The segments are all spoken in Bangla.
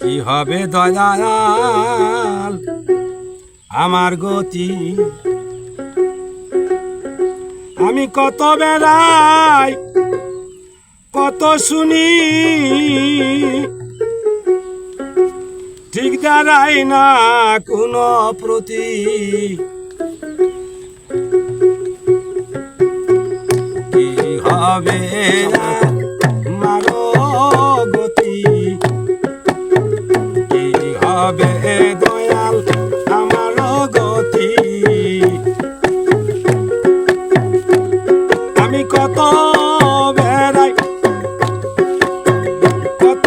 কি হবে দয়াল আমার গতি? আমি কত বেড়াই কত শুনি, ঠিক দাঁড়াই না কোনো প্রতি হবে। মারো গতি। কি হবে দয়াল আমার গতি। আমি কত বেড়াই কত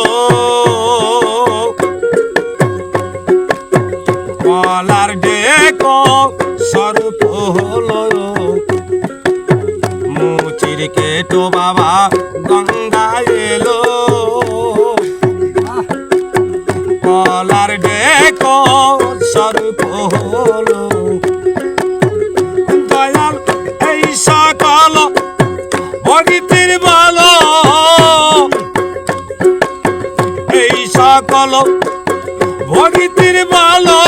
কলার ডেক সর্প হলো মুচির কেটো বাবা গঙ্গা এলো। কলার ডেক সর্প হলো সকল ভগিতির বলো।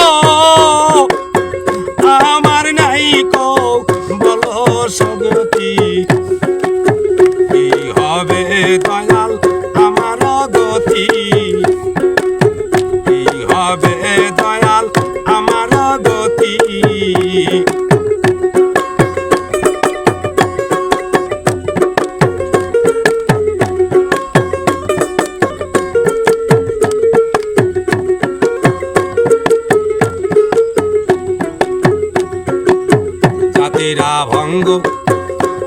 কইরা ভঙ্গ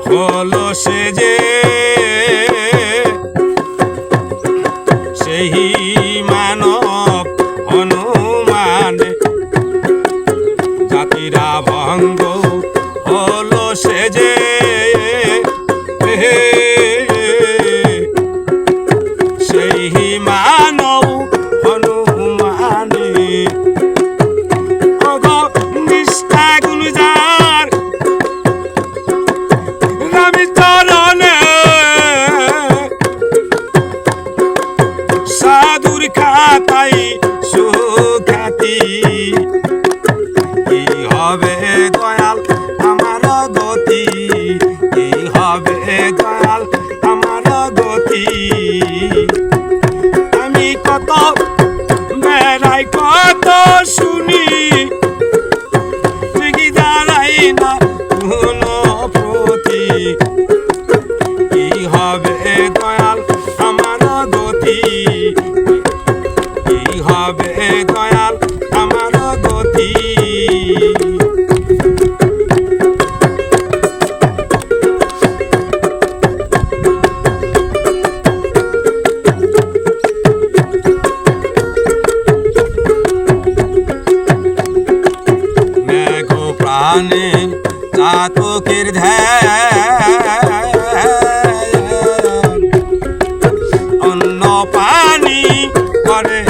হলো সে যে। সেই মানব অনুমান জাতিরা ভঙ্গ হলো সে যে। পাতকের ধ্যান। অন্য পানি করে